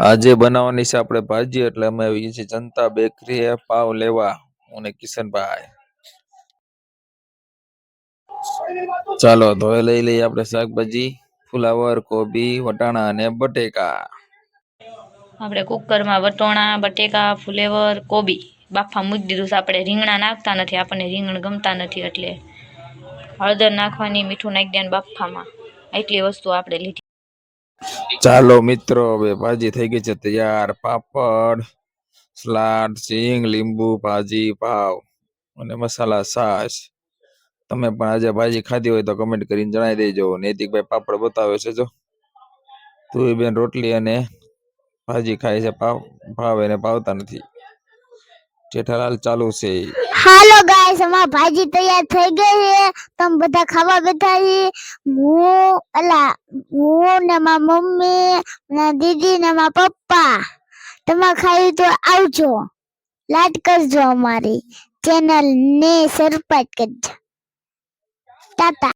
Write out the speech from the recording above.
આજે બનાવવાની છે આપણે ભાજી, એટલે અમે આવીએ છીએ જનતા બેકરી પાવ લેવા. હું ને કિશનભાઈ. ચાલો તો એ લઈ લઈએ આપણે શાકભાજી. ફુલાવર, કોબી, વટાણા અને બટેકા. આપણે કુકરમાં વટોણા, બટેકા, ફુલેવર, કોબી. બાફા મૂકી દીધું છે. આપણે રીંગણા નાખતા નથી. આપણને રીંગણ ગમતા નથી એટલે હળદર નાખવાની, મીઠું નાખી દે બાફામાં. એટલી વસ્તુ આપણે લીધી. ચાલો મિત્રો ભાજી થઈ ગઈ છે તૈયાર. પાપડ, સલાડ, સિંગ, લીંબુ, ભાજી, પાવ અને મસાલા છાશ તમે પણ આજે ભાજી ખાધી હોય તો કમેન્ટ કરીને જણાવી દેજો. નૈતિકભાઈ પાપડ બતાવે છે જો. તું બેન રોટલી અને ભાજી ખાય છે. પાવ, ભાવ એને ભાવતા નથી. જેઠાલાલ ચાલુ છે. હાલો ગાઈસ અમાર ભાજી તૈયાર થઈ ગઈ છે. તમે બધા ખાવા બેઠા છે હું, અલા હું ને માર મમ્મી ને દીદી ને મારા પપ્પા તમે ખાઈ તો આવજો. લાઈક કરજો અમારી ચેનલ ને સબસ્ક્રાઇબ કરજો. ટાટા